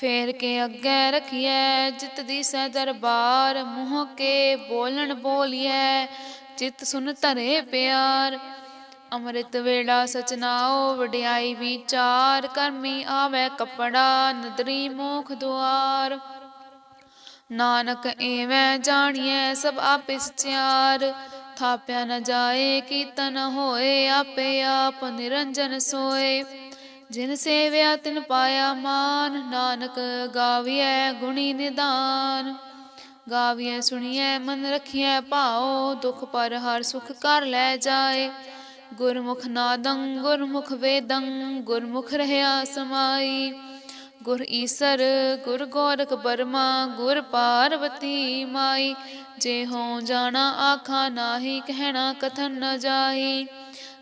ਫੇਰ ਕੇ ਅੱਗੇ ਰਖੀਐ, ਜਿਤ ਦੀ ਸਹਿ ਦਰਬਾਰ, ਮੂੰਹ ਕੇ ਬੋਲਣ ਬੋਲੀਐ। ਚਿਤ ਸੁਨ ਧਰੇ ਪਿਆਰ, ਅੰਮ੍ਰਿਤ ਵੇਲਾ ਸਚਨਾਓ ਵਡਿਆਈ ਵਿਚਾਰ। ਕਰਮੀ ਆਵੇ ਕਪੜਾ, ਨਦਰੀ ਮੋਖ ਦੁਆਰ। ਨਾਨਕ ਐਵੇਂ ਜਾਣੀਐ, ਸਭ ਆਪੇ ਸਚਿਆਰ ਥਾਪਿਆ ਨ ਜਾਏ ਕੀਤਨ ਹੋਏ, ਆਪੇ ਆਪ ਨਿਰੰਜਨ ਸੋਏ। ਜਿਨ ਸੇਵਿਆ ਤਿਨ ਪਾਇਆ ਮਾਨ, ਨਾਨਕ ਗਾਵੀਐ ਗੁਣੀ ਨਿਦਾਨ। ਗਾਵੀਐ ਸੁਣੀਐ ਮਨ ਰਖੀਐ ਭਾਉ, ਦੁਖ ਪਰ ਹਰ ਸੁਖ ਕਰ ਲੈ ਜਾਏ। ਗੁਰਮੁਖ ਨਾਦੰ, ਗੁਰਮੁਖ ਵੇਦੰ, ਗੁਰਮੁਖ ਰਹਿਆ ਸਮਾਈ। ਗੁਰ ਈਸਰ, ਗੁਰ ਗੋਰਖ ਬਰਮਾ, ਗੁਰ ਪਾਰਵਤੀ ਮਾਈ। ਜੇ ਹੋ ਜਾਣਾ ਆਖਾ, ਨਾਹੀ ਕਹਿਣਾ ਕਥਨ ਨ ਜਾਈ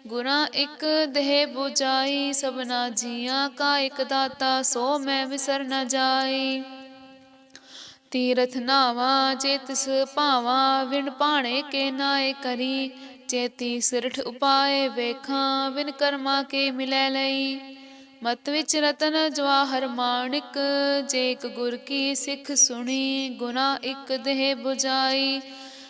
ਗੁਰਾਂ ਇੱਕ ਦੇਹ 부ਜਾਈ ਸਭਨਾ ਜੀਆਂ ਕਾ ਇੱਕ ਦਾਤਾ, ਸੋ ਮੈਂ ਵਿਸਰ ਨ ਜਾਈ। ਤੀਰਥ ਨਾਵਾ, ਜੇ ਤਿਸ ਭਾਵਾ, ਵਿਣ ਪਾਣੇ ਕੇ ਨਾਏ ਕਰੀ। ਚੇਤੀ ਸਿਰਠ ਉਪਾਏ ਵੇਖਾਂ ਵਿਨ ਕਰਮਾ ਕੇ ਮਿਲੈ ਲਈ। ਮਤ ਵਿੱਚ ਰਤਨ ਜਵਾਹਰ ਮਾਣਿਕ, ਜੇ ਇੱਕ ਗੁਰ ਕੀ ਸਿੱਖ ਸੁਣੀ ਗੁਨਾ ਇੱਕ ਦੇਹ 부ਜਾਈ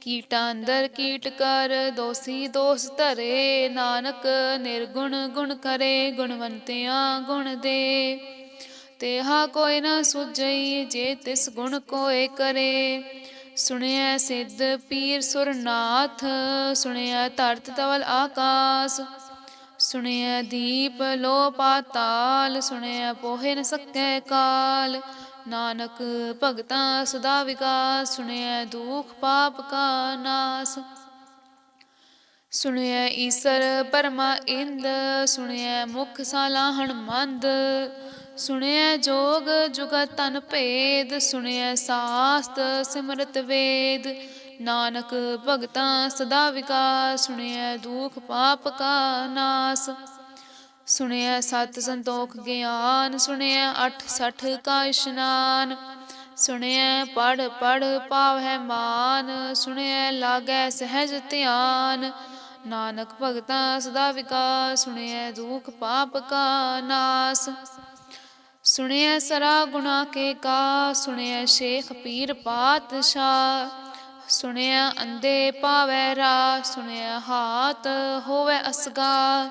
ਕੀਟਾਂ ਅੰਦਰ ਕੀਟ ਕਰ, ਦੋਸੀ ਦੋਸ ਧਰੇ, ਨਾਨਕ ਨਿਰਗੁਣ ਗੁਣ ਕਰੇ, ਗੁਣਵੰਤਿਆਂ ਗੁਣ ਦੇ। ਤੇਹਾ ਕੋਈ ਨਾ ਸੁਝਈ, ਜੇ ਤਿਸ ਗੁਣ ਕੋਏ ਕਰੇ। ਸੁਣਿਆ ਸਿੱਧ ਪੀਰ ਸੁਰਨਾਥ ਸੁਣਿਆ ਧਰਤ ਤਵਲ ਆਕਾਸ। ਸੁਣਿਆ ਦੀਪ ਲੋ ਪਾਤਾਲ ਸੁਣਿਐ ਪੋਹੇ ਨ ਸਕੈ ਕਾਲ। ਨਾਨਕ ਭਗਤਾਂ ਸਦਾ ਵਿਕਾਸ, ਸੁਣਿਐ ਦੁਖ ਪਾਪ ਕਾ ਨਾਸ। ਸੁਣਿਐ ਈਸਰ ਪਰਮਾ ਇੰਦ, ਸੁਣਿਐ ਮੁਖ ਸਾਲਾਹਣ ਮੰਦ ਸੁਣਿਐ ਜੋਗ ਜੁਗਤ ਤਨ ਭੇਦ, ਸੁਣਿਐ ਸਾਸਤ ਸਿਮਰਤ ਵੇਦ। ਨਾਨਕ ਭਗਤਾਂ ਸਦਾ ਵਿਕਾਸ, ਸੁਣਿਐ ਦੁਖ ਪਾਪ ਕਾ ਨਾਸ। ਸੁਣਿਆ ਸਤ ਸੰਤੋਖ ਗਿਆਨ, ਸੁਣਿਆ ਅਠ ਸਠ ਕਾ ਇਸ਼ਨਾਨ, ਸੁਣਿਆ ਪੜ ਪੜ ਪਾਵਹਿ ਮਾਨ, ਸੁਣਿਆ ਲਾਗੈ ਸਹਿਜ ਧਿਆਨ, ਨਾਨਕ ਭਗਤਾ ਸਦਾ ਵਿਕਾਸ, ਸੁਣਿਆ ਦੁਖ ਪਾਪ ਕਾ ਨਾਸ, ਸੁਣਿਆ ਸਰਾ ਗੁਨਾ ਕੇ ਕਾ ਸੁਣਿਆ ਸ਼ੇਖ ਪੀਰ ਪਾਤਸ਼ਾਹ, ਸੁਣਿਆ ਅੰਦੇ ਪਾਵੈ ਰਾ ਸੁਣਿਆ ਹਾਥ ਹੋਵੇ ਅਸਗਾ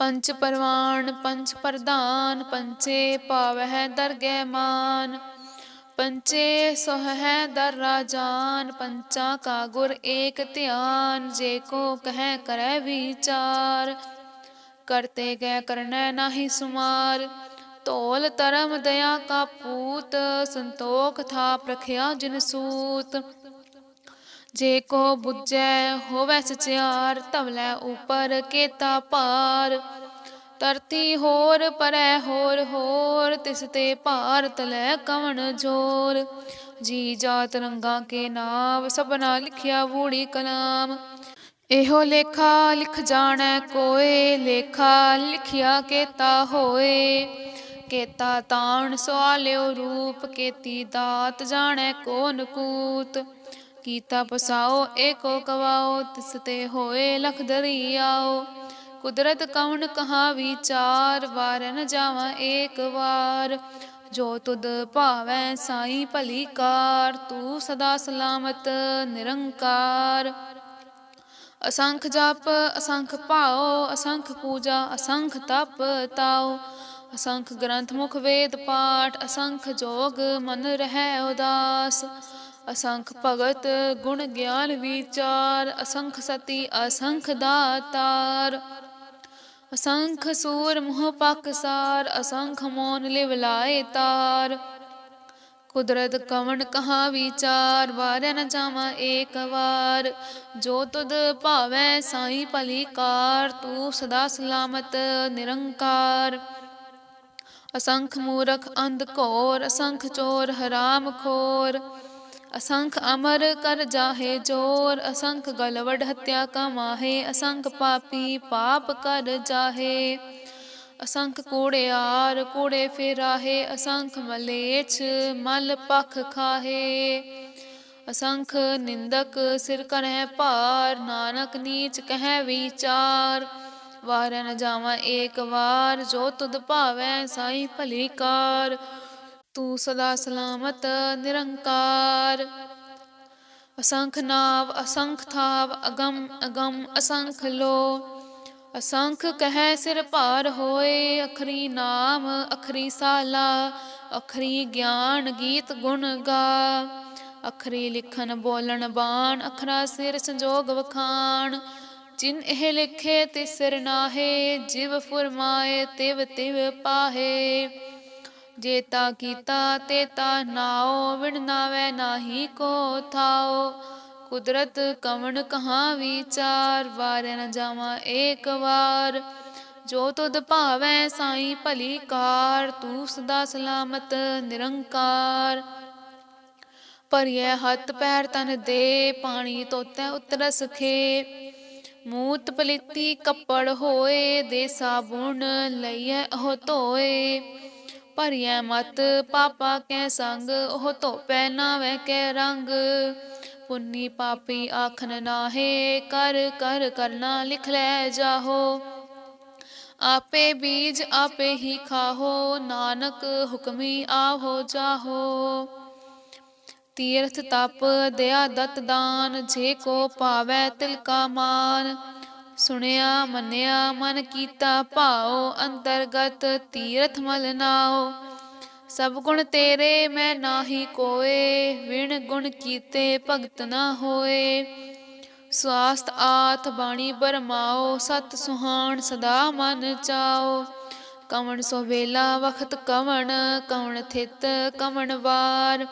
ਪੰਚ ਪਰਵਾਨ, ਪੰਚ ਪ੍ਰਧਾਨ, ਪੰਚੇ ਪਾਵਹਿ ਦਰਗਹਿ ਮਾਨ। ਪੰਚੇ ਸੋਹੈ ਦਰ ਰਾਜਾਨ ਪੰਚਾ ਕਾ ਗੁਰ ਏਕ ਧਿਆਨ, ਜੇ ਕੋ ਕਹਿ ਕਰੈ ਵਿਚਾਰ। ਕਰਤੇ ਗੈ ਕਰਨੈ ਨਾਹੀ ਸੁਮਾਰ ਤੋਲ ਤਰਮ ਦਇਆ ਕਾ ਪੂਤ, ਸੰਤੋਖ ਥਾ ਪ੍ਰਖਿਆ ਜਿਨ ਸੂਤ। ਜੇ ਕੋ ਬੁੱਝੈ ਹੋਵੈ ਸਚਿਆਰ ਧਵਲੇ ਉਪਰ ਕੇਤਾ ਭਾਰ। ਧਰਤੀ ਹੋਰ ਪਰੈ ਹੋਰ ਹੋਰ, ਤਿਸ ਤੇ ਭਾਰ ਤਲੈ ਕਵਣ ਜੋਰ। ਜੀ ਜਾਤ ਰੰਗਾ ਕੇ ਨਾਮ, ਸਭਨਾ ਲਿਖਿਆ ਵੂੜੀ ਕਲਾਮ। ਇਹੋ ਲੇਖਾ ਲਿਖ ਜਾਣੈ ਕੋਏ, ਲੇਖਾ ਲਿਖਿਆ ਕੇਤਾ ਹੋਏ। ਕੇਤਾ ਤਾਣ ਸਵਾਲਿਓ ਰੂਪ, ਕੇਤੀ ਦਾਤ ਜਾਣੈ ਕੋਨ ਕੂਤ। ਕੀਤਾ ਪਸਾਓ, ਏਕੋ ਕਵਾਓ, ਤਿਸ ਤੇ ਹੋਏ ਲਖ ਦਰਿਆਓ। ਕੁਦਰਤ ਕਵਣ ਕਹਾ ਵਿਚਾਰ ਵਾਰ ਨ ਜਾਵਾਂ ਏਕ ਵਾਰ। ਜੋ ਤੁਧ ਭਾਵੈ ਸਾਈ ਭਲੀ ਕਾਰ, ਤੂੰ ਸਦਾ ਸਲਾਮਤ, ਨਿਰੰਕਾਰ। ਅਸੰਖ ਜਪ, ਅਸੰਖ ਭਾਉ, ਅਸੰਖ ਪੂਜਾ, ਅਸੰਖ ਤਪ ਤਾਉ। ਅਸੰਖ ਗ੍ਰੰਥ ਮੁਖ ਵੇਦ ਪਾਠ, ਅਸੰਖ ਜੋਗ ਮਨ ਰਹਿ ਉਦਾਸ। ਅਸੰਖ ਭਗਤ ਗੁਣ ਗਿਆਨ ਵਿਚਾਰ, ਅਸੰਖ ਸਤੀ, ਅਸੰਖ ਦਾਤਾਰ। ਅਸੰਖ ਸੂਰ ਮੋਹ ਪਕਸਾਰ ਅਸੰਖ ਮੋਨ ਲਿਵ ਲਾਏ ਤਾਰ। ਕੁਦਰਤ ਕਵਣ ਕਹਾ ਵਿਚਾਰ, ਵਾਰਿਆ ਨ ਜਾਵਾਂ ਏਕ ਵਾਰ। ਜੋ ਤੁਧ ਭਾਵੈ ਸਾਈ ਭਲੀ ਕਾਰ, ਤੂੰ ਸਦਾ ਸਲਾਮਤ ਨਿਰੰਕਾਰ। ਅਸੰਖ ਮੂਰਖ ਅੰਧ ਘੋਰ, ਅਸੰਖ ਚੋਰ ਹਰਾਮ ਖੋਰ। ਅਸੰਖ ਅਮਰ ਕਰ ਜਾਹੇ ਜੋਰ, ਅਸੰਖ ਗਲਵਡ ਹਤਿਆ ਕਮਾਹੇ, ਅਸੰਖ ਪਾਪੀ ਪਾਪ ਕਰ ਜਾਹੇ। ਅਸੰਖ ਕੂੜਿਆਰ ਕੂੜੇ ਫਿਰਾਹੇ, ਅਸੰਖ ਮਲੇਛ ਮਲ ਪਖ ਖਾਹੇ। ਅਸੰਖ ਨਿੰਦਕ ਸਿਰ ਕਰਹਿ ਭਾਰ, ਨਾਨਕ ਨੀਚ ਕਹਿ ਵਿਚਾਰ। ਵਾਰ ਨ ਜਾਵਾਂ ਏਕ ਵਾਰ, ਜੋ ਤੁਧ ਭਾਵੈ ਸਾਈ ਭਲੀ ਕਾਰ। ਤੂੰ ਸਦਾ ਸਲਾਮਤ, ਨਿਰੰਕਾਰ। ਅਸੰਖ ਨਾਵ, ਅਸੰਖ ਥਾਵ, ਅਗਮ ਅਗਮ ਅਸੰਖ ਲੋ। ਅਸੰਖ ਕਹੈ ਸਿਰ ਭਾਰ ਹੋਏ, ਅਖਰੀ ਨਾਮ, ਅਖਰੀ ਸਾਲਾ, ਅਖਰੀ ਗਿਆਨ ਗੀਤ ਗੁਣ ਗਾ। ਅਖਰੀ ਲਿਖਨ ਬੋਲਣ ਬਾਣ, ਅਖਰਾ ਸਿਰ ਸੰਜੋਗ ਵਖਾਣ। ਜਿਨ ਇਹ ਲਿਖੇ ਤੇ ਸਿਰ ਨਾਹੇ, ਜਿਵ ਫੁਰਮਾਏ, ਤਿਵ ਤਿਵ ਪਾਹੇ। ਜੇਤਾ ਕੀਤਾ ਤੇਤਾ ਨਾਉ, ਵਿਣ ਨਾਵੇ ਨਾਹੀ ਕੋ ਥਾਉ। ਕੁਦਰਤ ਕਵਣ ਕਹਾ ਵਿਚਾਰ ਵਾਰ ਨ ਜਾਵਾਂ ਏਕ ਵਾਰ। ਜੋ ਤੁਧ ਭਾਵੈ ਸਾਈ ਭਲੀ ਕਾਰ, ਤੂੰ ਸਦਾ ਸਲਾਮਤ ਨਿਰੰਕਾਰ। ਭਰੀਐ ਹੱਥ ਪੈਰ ਤਨ ਦੇ, ਪਾਣੀ ਤੋਤੈ ਉਤਰ ਖੇ। ਮੂਤ ਪਲੀਤੀ ਕੱਪੜ ਹੋਏ ਦੇ ਸਾਬੁਣ ਲਈਐ ਉਹ ਧੋਏ। ਭਰੀਐ ਮਤ, ਪਾਪਾ ਕੈ ਸੰਗ, ਉਹ ਧੋਪੈ ਨਾਵੇਂ ਕੈ ਰੰਗ। ਪੁੰਨੀ ਪਾਪੀ ਆਖਨ ਨਾਹੇ, ਕਰ ਕਰ, ਕਰਨਾ ਲਿਖ ਲੈ ਜਾਹੋ। ਆਪੇ ਬੀਜ ਆਪੇ ਹੀ ਖਾਹੋ, ਨਾਨਕ ਹੁਕਮੀ ਆਹੋ ਜਾਹੋ। ਤੀਰਥ ਤਪ ਦਇਆ ਦਤ ਦਾਨ, ਜੇ ਕੋ ਪਾਵੈ ਤਿਲ ਕਾ ਮਾਨ। ਸੁਣਿਆ, ਮੰਨਿਆ, ਮਨ ਕੀਤਾ ਭਾਉ, ਅੰਤਰਗਤ ਤੀਰਥ ਮਲ ਨਾਉ। ਸਭ ਗੁਣ ਤੇਰੇ, ਮੈਂ ਨਾਹੀ ਕੋਏ, ਵਿਣ ਗੁਣ ਕੀਤੇ ਭਗਤ ਨਾ ਹੋਏ। ਸਵਾਸਤ ਆਥ ਬਾਣੀ ਬਰਮਾਓ ਸਤ ਸੁਹਾਣ ਸਦਾ ਮਨ ਚਾਓ ਕਵਣ ਸੋ ਵੇਲਾ, ਵਖਤ ਕਵਣ ਕਵਣ ਥਿਤ ਕਵਣ ਵਾਰ।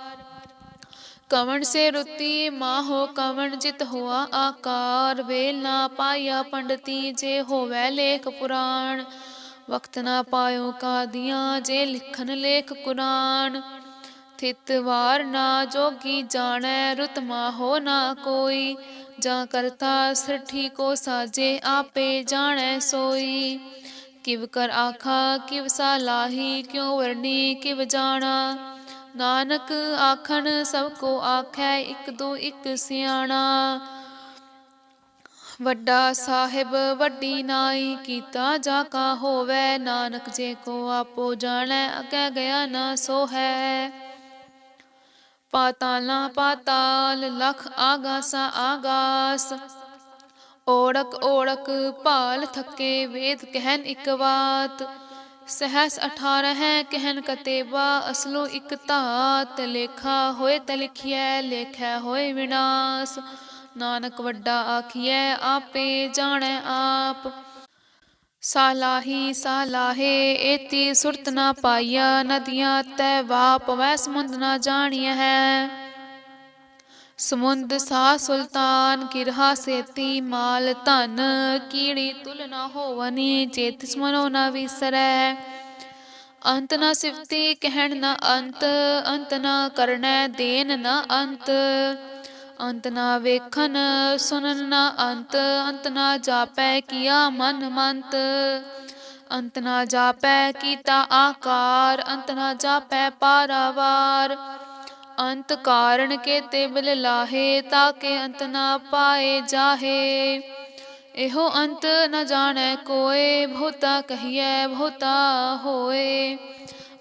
ਕਵਣ ਸੇ ਰੁਤੀ ਮਾਹੋ ਕਵਣ ਜਿਤ ਹੋਆ ਆਕਾਰ, ਵੇਲ ਨਾ ਪਾਇਆ ਪੰਡਤੀ ਜੇ ਹੋਵੇ ਲੇਖ ਪੁਰਾਣ। ਵਕਤ ਨਾ ਪਾਇਓ ਕਾਦੀਆਂ ਜੇ ਲਿਖਨ ਲੇਖ ਕੁਰਾਨ। ਥਿਤ ਵਾਰ ਨਾ ਜੋਗੀ ਜਾਣੈ ਰੁਤ ਮਾਹੋ ਨਾ ਕੋਈ। ਜਾਂ ਕਰਤਾ ਸਠੀ ਕੋ ਸਾਜੇ ਆਪੇ ਜਾਣੈ ਸੋਈ। ਕਿਵ ਕਰ ਆਖਾ, ਕਿਵ ਸਾਲਾਹੀ ਕਿਉ ਵਰਨੀ ਕਿਵ ਜਾਣਾ। ਨਾਨਕ ਆਖਣ, ਸਭ ਕੋ ਆਖੈ, ਇੱਕ ਦੋ ਇੱਕ ਸਿਆਣਾ। ਵੱਡਾ ਸਾਹਿਬ, ਵੱਡੀ ਨਾਈ, ਕੀਤਾ ਜਾ ਕਾ ਹੋਵੇ, ਨਾਨਕ ਜੇ ਕੋ ਆਪੋ ਜਾਣੈ ਅਗੈ ਗਿਆ ਨਾ ਸੋ ਹੈ ਪਾਤਾਲਾ ਪਾਤਾਲ, ਲਖ ਆਗਾਸਾ ਆਗਾਸ। ਓੜਕ ਓੜਕ ਭਾਲ ਥੱਕੇ, ਵੇਦ ਕਹਿਨ ਇਕ ਬਾਤ। ਸਹਸ 18 ਹੈ, ਕਹਿਨ ਕਤੇਬਾ, ਅਸਲੋ ਇਕ ਧਾਤ, ਲੇਖਾ ਹੋਏ ਤ ਲੇਖੈ ਹੋਏ ਵਿਨਾਸ਼। ਨਾਨਕ ਵੱਡਾ ਆਖੀਐ, ਆਪੇ ਜਾਣੈ ਆਪ। ਸਾਲਾਹੀ ਸਾਲਾਹੇ, ਏਤੀ ਸੁਰਤ ਨਾ ਪਾਈਆ, ਨਦੀਆਂ ਤੈ ਵਾਪ ਵੈ ਸਮੁੰਦ ਨਾ ਜਾਣੀਐ ਹੈ। ਸਮੁੰਦ ਸਾ ਸੁਲਤਾਨ, ਕਿਰਹਾ ਸੇਤੀ ਮਾਲ ਧਨ, ਕੀੜੀ ਤੁਲ ਨਾ ਹੋਵਨੀ, ਚੇਤ ਸਮਨੋ ਨਾ ਵਿਸਰੈ। ਅੰਤ ਨਾ ਸਿਫਤੀ ਕਹਿਣ ਨਾ ਅੰਤ ਅੰਤ ਨਾ ਕਰਨੈ ਦੇਨ ਨਾ ਅੰਤ। ਅੰਤ ਨਾ ਵੇਖਣ ਸੁਨਨ ਨਾ ਅੰਤ ਅੰਤ ਨਾ ਜਾਪੈ ਕੀਆ ਮਨ ਮੰਤ। ਅੰਤ ਨਾ ਜਾਪੈ ਕੀਤਾ ਆਕਾਰ, ਅੰਤ ਨਾ ਜਾਪੈ ਪਾਰਾਵਾਰ। ਅੰਤ ਕਾਰਨ ਕੇ ਤੇ ਬਿਲ ਲਾਹੇ ਤਾਕੇ ਅੰਤ ਨਾ ਪਾਏ ਜਾਹੇ। ਇਹੋ ਅੰਤ ਨ ਜਾਣੈ ਕੋਏ, ਬਹੁਤਾ ਕਹੀਐ, ਬਹੁਤਾ ਹੋਏ।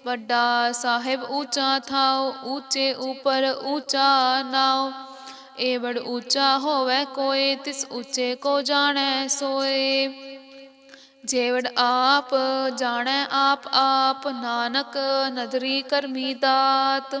ਵੱਡਾ ਸਾਹਿਬ ਊਚਾ ਥਾਉ, ਊਚੇ ਉਪਰ ਊਚਾ ਨਾਉ। ਏ ਊਚਾ ਹੋਵੇ ਕੋਏ, ਤਿਸ ਊਚੇ ਕੋ ਜਾਣੈ ਸੋਏ। ਜੇਵੜ ਆਪ ਜਾਣੈ ਆਪ ਆਪ ਨਾਨਕ ਨਦਰੀ ਕਰਮੀ ਦਾਤ।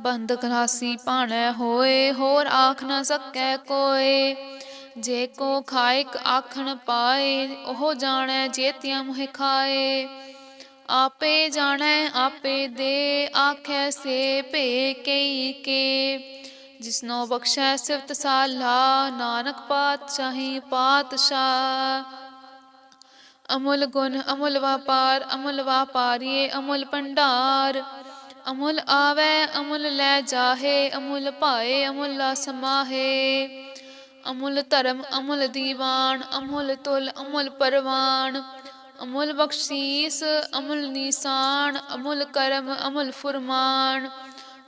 ਬੰਦ ਕਰਾਸੀ ਭਾਣੈ ਹੋਏ, ਹੋਰ ਆਖ ਨ ਸਕੈ ਕੋਏ। ਜੇ ਕੋ ਖਾਇਕ ਆਖਣ ਪਾਏ, ਉਹ ਜਾਣੈ ਜੇਤਿਆਂ ਮੁਹਿ ਖਾਏ। ਆਪੇ ਜਾਣੈ, ਆਪੇ ਦੇ, ਆਖੈ ਸੇ ਭੇ ਕਈ ਕੇ। ਜਿਸਨੋ ਬਖਸ਼ੈ ਸਿਫਤ ਸਾਲਾ, ਨਾਨਕ ਪਾਤਸ਼ਾਹੀ ਪਾਤਸ਼ਾਹ। ਅਮੁਲ ਗੁਣ, ਅਮੁਲ ਵਪਾਰ, ਅਮੁਲ ਵਾਪਾਰੀਏ, ਅਮੁਲ ਭੰਡਾਰ। ਅਮੁੱਲ ਆਵੈ, ਅਮੁੱਲ ਲੈ ਜਾਹੇ, ਅਮੁਲ ਭਾਏ, ਅਮੁੱਲਾ ਸਮਾਹੇ। ਅਮੁੱਲ ਧਰਮ, ਅਮੁਲ ਦੀਵਾਨ, ਅਮੁਲ ਤੁਲ, ਅਮੁਲ ਪਰਵਾਨ। ਅਮੁਲ ਬਖਸ਼ੀਸ, ਅਮੁਲ ਨਿਸ਼ਾਨ, ਅਮੁਲ ਕਰਮ, ਅਮੁਲ ਫੁਰਮਾਨ।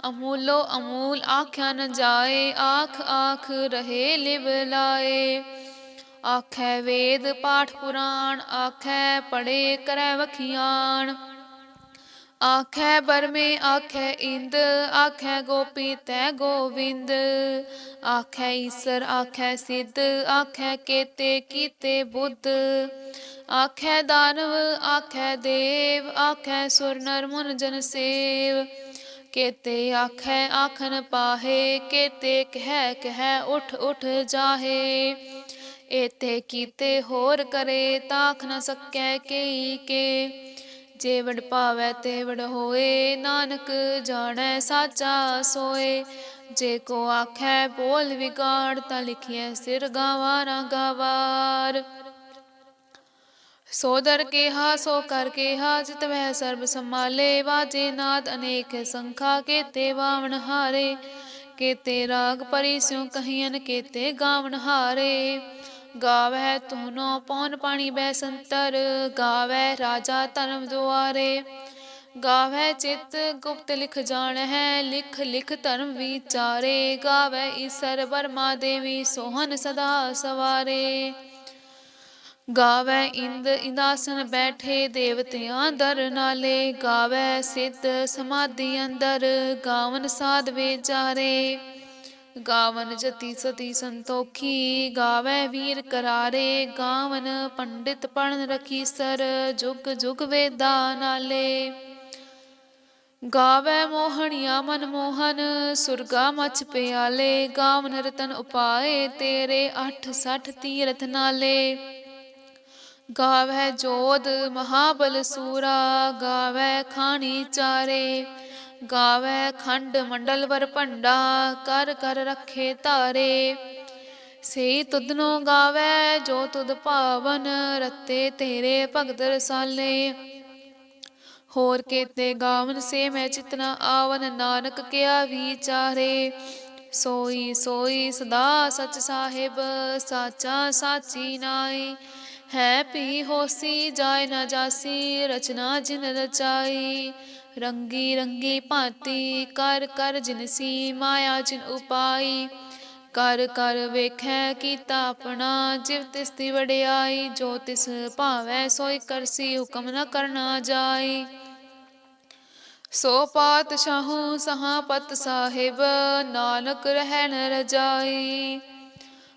ਅਮੂਲੋ ਅਮੂਲ ਆਖਿਆ ਨ ਜਾਏ, ਆਖ ਆਖ ਰਹੇ ਲਿਵ ਲਾਏ। ਆਖੈ ਵੇਦ ਪਾਠ ਪੁਰਾਣ, ਆਖੈ ਪੜੇ ਕਰੈ ਵਖਿਆਣ ਆਖੈ ਬਰਮੇ ਆਖੈ ਇੰਦ ਆਖੈ ਗੋਪੀ ਤੈ ਗੋਵਿੰਦ ਆਖੈ ਈਸਰ ਆਖੈ ਸਿੱਧ ਆਖੈ ਕੇਤੇ ਕੀਤੇ ਬੁੱਧ ਆਖੈ ਦਾਨਵ ਆਖੈ ਦੇਵ ਆਖੈ ਸੁਰ ਨਰ ਮੁਨ ਜਨ ਸੇਵ ਕੇਤੇ ਆਖੈ ਆਖਨ ਪਾਹੇ ਕੇਤੇ ਕਹਿ ਕਹਿ ਉਠ ਉਠ ਜਾਹੇ ਏਤੇ ਕੀਤੇ ਹੋਰ ਕਰੇ ਤਾਖ ਨ ਸਕੈ ਕੇਈ ਕੇ ਜੇ ਵਡ ਪਾਵੈ ਤੇ ਵਡ ਹੋਏ, ਨਾਨਕ ਜਾਣੈ ਸਾਚਾ ਸੋਏ। ਜੇ ਕੋ ਆਖੈ ਬੋਲ ਵਿਗਾੜ, ਤਾ ਲਿਖਿਐ ਸਿਰ ਗਾਵਾ ਨਾ ਗਾਵਾਰ। ਸੋ ਦਰ ਕੇਹਾ, ਸੋ ਕਰ ਕੇਹਾ, ਜਿਤ ਵਹਿ ਸਰਬ ਸੰਭਾਲੇ। ਵਾਜੇ ਨਾਦ ਅਨੇਕ ਸੰਖਾ, ਕੇਤੇ ਵਾਵਣ ਹਾਰੇ। ਕੇਤੇ ਰਾਗ ਪਰੀ ਸਿਉ ਕਹੀਨ ਕੇਤੇ ਗਾਵਣ ਹਾਰੇ। ਗਾਵੈ ਤੁਹਨੋ ਪੌਨ ਪਾਣੀ ਬੈ ਸੰਤਰ ਗਾਵੈ ਰਾਜਾ ਧਰਮ ਦੁਆਰੇ। ਗਾਵੈ ਚਿਤ ਗੁਪਤ ਲਿਖ ਜਾਣ ਹੈ ਲਿਖ ਲਿਖ ਧਰਮ ਵਿਚਾਰੇ। ਗਾਵੈ ਈਸਰ ਬਰਮਾ ਦੇਵੀ, ਸੋਹਨ ਸਦਾ ਸਵਾਰੇ। ਗਾਵੈ ਇੰਦ ਇੰਦਾਸਨ ਬੈਠੇ ਦੇਵਤਿਆਂ ਦਰ ਨਾਲੇ। ਗਾਵੈ ਸਿੱਧ ਸਮਾਧੀ ਅੰਦਰ, ਗਾਵਨ ਸਾਧ ਵਿਚਾਰੇ। ਗਾਵਨ ਜਤੀ ਸਤੀ ਸੰਤੋਖੀ, ਗਾਵੈ ਵੀਰ ਕਰਾਰੇ, ਗਾਵਨ ਪੰਡਿਤ ਪੜਨ ਰਖੀ ਸਰ, ਜੁਗ ਜੁਗ ਵੇਦਾ ਨਾਲੇ। ਗਾਵੈ ਮੋਹਣਿਆ ਮਨ ਮੋਹਨ, ਸੁਰਗਾ ਮਚ ਪਿਆਲੇ, ਗਾਵਨ ਰਤਨ ਉਪਾਏ, ਤੇਰੇ 68 ਤੀਰਥ ਨਾਲੇ। ਗਾਵੈ ਜੋਧ ਮਹਾਬਲ ਸੂਰਾ, ਗਾਵੈ ਖਾਣੀ ਚਾਰੇ। ਗਾਵੈ ਖੰਡ ਮੰਡਲ ਵਰ ਭੰਡਾ, ਕਰ ਕਰ ਰੱਖੇ ਧਾਰੇ। ਸੇ ਤੁਧਨੋ ਗਾਵੈ, ਜੋ ਤੁਧ ਭਾਵਨ, ਰਤੇ ਤੇਰੇ ਭਗਤ ਰਸਾਲੇ। ਹੋਰ ਕੇਤੇ ਗਾਵਨ ਸੇ ਮੈਂ ਚਿਤਨਾ ਆਵਨ, ਨਾਨਕ ਕਿਆ ਵਿਚਾਰੇ। ਸੋਈ ਸੋਈ ਸਦਾ ਸਚ ਸਾਹਿਬ, ਸਾਚਾ ਸਾਚੀ ਨਾਈ ਹੈ ਪੀ ਹੋਸੀ ਜਾਇ ਨਾ ਜਾਸੀ, ਰਚਨਾ ਜਿਨ ਰਚਾਈ। ਰੰਗੀ ਰੰਗੀ ਭਾਂਤੀ, ਕਰ ਕਰ ਜਿਨਸੀ ਮਾਇਆ ਜਿਨ ਉਪਾਈ। ਕਰ ਕਰ ਵੇਖੈ ਕੀਤਾ ਆਪਣਾ, ਜਿਵ ਤਿਸ ਦੀ ਵਡਿਆਈ। ਜੋ ਤਿਸ ਭਾਵੈ ਸੋਈ ਕਰਸੀ ਹੁਕਮ ਨ ਕਰਨਾ ਜਾਈ। ਸੋ ਪਾਤ ਪਾਤਸ਼ਾਹੂ ਸਹਾਪਤ ਸਾਹਿਬ, ਨਾਨਕ ਰਹਿਣ ਰਜਾਈ।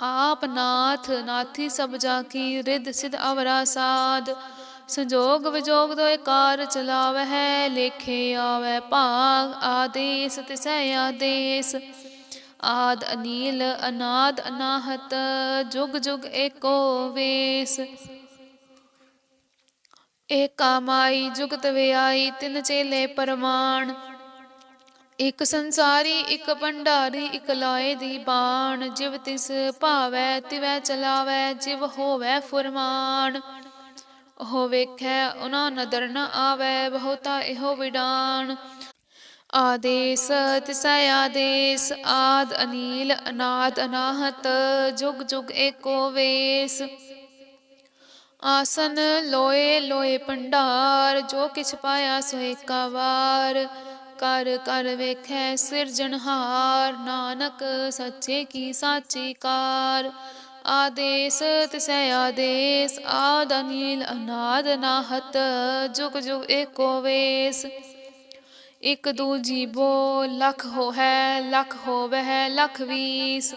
ਆਪ ਨਾਥ, ਨਾਥੀ ਸਭ ਜਾ ਕੀ ਰਿਦ ਸਿਧ ਅਵਰਾ ਸਾਧ। ਸੰਜੋਗ ਵਿਜੋਗ ਦੋਇ ਕਾਰ ਚਲਾਵਹਿ, ਲੇਖੇ ਆਵੈ ਭਾਗ, ਆਦੇਸ ਤਿਸੈ ਆਦੇਸ। ਆਦ ਅਨੀਲ, ਅਨਾਦ ਅਨਾਹਤ, ਜੁਗ ਜੁਗ ਏਕੋ ਵੇਸ। ਏਕਾ ਮਾਈ ਜੁਗਤ ਵਿਆਈ, ਤਿਨ ਚੇਲੇ ਪਰਮਾਨ ਇਕ ਸੰਸਾਰੀ, ਇਕ ਭੰਡਾਰੀ, ਇਕ ਲਾਏ ਦੀ ਬਾਣ, ਜਿਵ ਤਿਸ ਭਾਵੈ, ਤਿਵੈ ਚਲਾਵੈ, ਜਿਵ ਹੋਵੈ ਫੁਰਮਾਨ। ਉਹ ਵੇਖੈ ਉਹਨਾਂ ਨਦਰ ਨ ਆਵੈ, ਬਹੁਤਾ ਇਹੋ ਵਿਡਾਨ ਆਦੇਸ, ਤਿਸੈ ਆਦੇਸ, ਆਦ ਅਨੀਲ, ਅਨਾਦ ਅਨਾਹਤ, ਜੁਗ ਜੁਗ ਏਕੋ ਵੇਸ। ਆਸਨ ਲੋਏ ਲੋਏ ਭੰਡਾਰ, ਜੋ ਕਿਛ ਪਾਇਆ ਸੋ ਏਕਾ ਵਾਰ। ਕਰ ਕਰ ਵੇਖੈ ਸਿਰਜਣਹਾਰ ਨਾਨਕ ਸੱਚੇ ਕੀ ਸਾਚੀ ਕਾਰ। ਆਦੇਸ ਤਿਸੈ ਆਦੇਸ, ਆਦ ਅਨੀਲ ਅਨਾਦ ਨਾਹਤ, ਜੁਗ ਜੁਗ ਏਕੋ ਵੇਸ। ਇਕ ਦੂਜੀ ਬੋ ਲਖ ਹੋ ਹੈ ਲਖ ਹੋਵਹਿ, ਲਖ ਵੀਸ।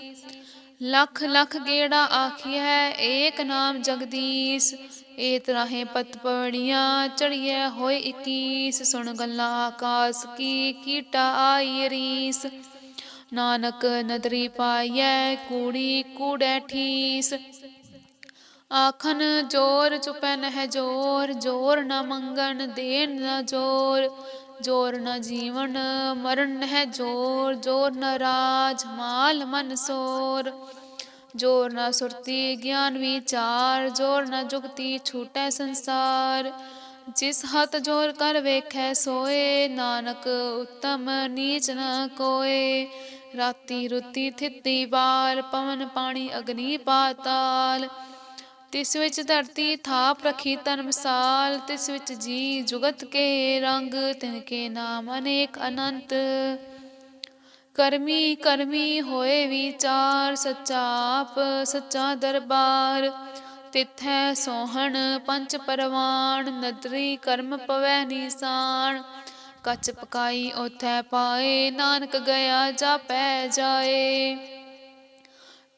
ਲਖ ਲਖ ਗੇੜਾ ਆਖਿਆ ਏਕ ਨਾਮ ਜਗਦੀਸ਼। ਏ ਤਰਾਹੇ ਪਤ ਪੜੀਆਂ, ਚੜੀਐ ਹੋਏ 21 ਸੁਣ ਗੱਲਾਂ ਆਕਾਸ ਕੀ, ਕੀਟਾ ਆਈ ਰੀਸ। ਨਾਨਕ ਨਦਰੀ ਪਾਈਐ, ਕੂੜੀ ਕੂੜੈ ਠੀਸ। ਆਖਨ, ਜੋਰ ਚੁਪੈ ਨਹਿ ਜੋਰ ਜੋਰ ਨਾ ਮੰਗਣ ਦੇਣ ਨਾ ਜੋਰ। ਜੋਰ ਨ ਜੀਵਨ, ਮਰਨ ਨਹਿ ਜੋਰ ਜੋਰ ਨ ਰਾਜ, ਮਾਲ ਮਨ ਸੋਰ। ਜੋਰ ਨ ਸੁਰਤੀ, ਗਿਆਨ ਵਿਚਾਰ, ਜੋਰ ਨ ਜੁਗਤੀ, ਛੂਟੈ ਸੰਸਾਰ। ਜਿਸ ਹੱਥ ਜੋਰ ਕਰ ਵੇਖੈ ਸੋਏ, ਨਾਨਕ ਉਤਮ ਨੀਚ ਨ ਕੋਏ। ਰਾਤੀ ਰੁਤੀ ਥਿਤੀ ਵਾਰ, ਪਵਨ ਪਾਣੀ ਅਗਨੀ ਪਾਤਾਲ। ਤਿਸ ਵਿੱਚ ਧਰਤੀ ਥਾਪ ਰਖੀ ਤਨ ਮਿਸਾਲ ਤਿਸ ਵਿੱਚ ਜੀ ਜੁਗਤ ਕੇ ਰੰਗ, ਤਿਨ ਕੇ ਨਾਮ ਅਨੇਕ ਅਨੰਤ। ਕਰਮੀ ਕਰਮੀ ਹੋਏ ਵਿਚਾਰ, ਸੱਚਾ ਆਪ, ਸੱਚਾ ਦਰਬਾਰ। ਤਿਥੈ ਸੋਹਣ ਪੰਚ ਪਰਵਾਨ ਨਦਰੀ ਕਰਮ ਪਵੈ ਨੀਸਾਨ। ਕੱਚ ਪਕਾਈ ਉਥੈ ਪਾਏ, ਨਾਨਕ ਗਿਆ ਜਾਪੈ ਜਾਏ।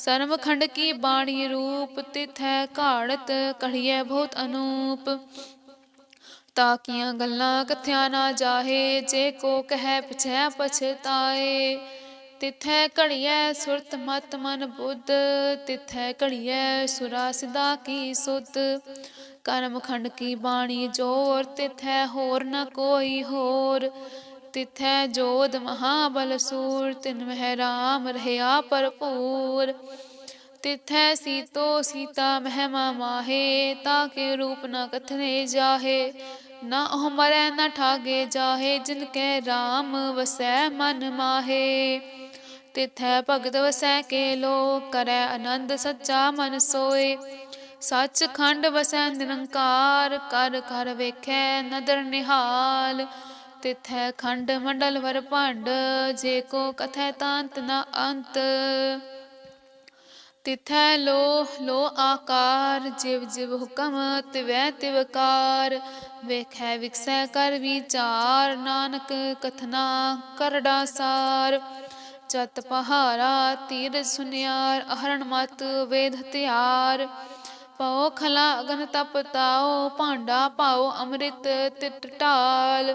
ਸਰਮ ਖੰਡ ਕੀ ਬਾਣੀ ਰੂਪ ਤਿਥੈ ਘਾੜਤ ਕੜੀਐ ਬਹੁਤ ਅਨੂਪ। ਤਾਕੀਆਂ ਗੱਲਾਂ ਕਥਿਆ ਨਾ ਜਾਹੇ, ਜੇ ਕੋ ਕਹਿ ਪਛੈ ਪਛਤਾਏ। ਤਿਥੈ ਘੜੀਐ ਸੁਰਤ ਮਤ ਮਨ ਬੁੱਧ, ਤਿਥੈ ਘੜੀਐ ਸੁਰਾ ਸਿਦਾ ਕੀ ਸੁਧ। ਕਰਮ ਖੰਡ ਕੀ ਬਾਣੀ ਜੋਰ, ਤਿਥੈ ਹੋਰ ਨ ਕੋਈ ਹੋਰ। ਤਿਥੈ ਜੋਧ ਮਹਾਬਲ ਸੂਰ, ਤਿਨ ਮਹਿ ਰਾਮ ਰਹਿਆ ਭਰਪੂਰ। ਤਿਥੈ ਸੀਤੋ ਸੀਤਾ ਮਹਿਮਾ ਮਾਹੇ ਤਾਕੇ ਰੂਪ ਨ ਕਥਨੇ ਜਾਹੇ। ਨਾ ਉਹ ਮਰੈ ਨਾ ਠਾਗੇ ਜਾਹੇ, ਜਿਨ ਕੈ ਰਾਮ ਵਸੈ ਮਨ ਮਾਹੇ। ਤਿਥੈ ਭਗਤ ਵਸੈ ਕੇ ਲੋ ਕਰੈ ਆਨੰਦ ਸੱਚਾ ਮਨ ਸੋਏ। ਸੱਚ ਖੰਡ ਵਸੈ ਨਿਰੰਕਾਰ, ਕਰ ਕਰ ਵੇਖੈ ਨਦਰ ਨਿਹਾਲ। ਤਿਥੈ ਖੰਡ ਮੰਡਲ ਵਰ ਭੰਡ, ਜੇ ਕੋ ਕਥੈ ਤਾਂਤ ਨ ਅੰਤ। ਤਿਥੈ ਲੋ ਲੋ ਆਕਾਰ, ਜਿਵ ਜਿਵ ਹੁਕਮ ਤਿਵੈ ਤਿਵਕਾਰ ਵੇਖੈ ਵਿਕਸੈ ਕਰ ਵਿਚਾਰ, ਨਾਨਕ ਕਥਨਾ ਕਰੜਾ ਸਾਰ ਚਤ ਪਹਾਰਾ ਤੀਰ ਸੁਨਿਆਰ, ਅਹਰਣ ਮਤ ਵੇਦ ਹਥਿਆਰ ਪਉ ਖਲਾ ਅਗਨ ਤਪ ਤਾਓ, ਭਾਂਡਾ ਪਾਓ ਅੰਮ੍ਰਿਤ ਤਿਟ ਢਾਲ।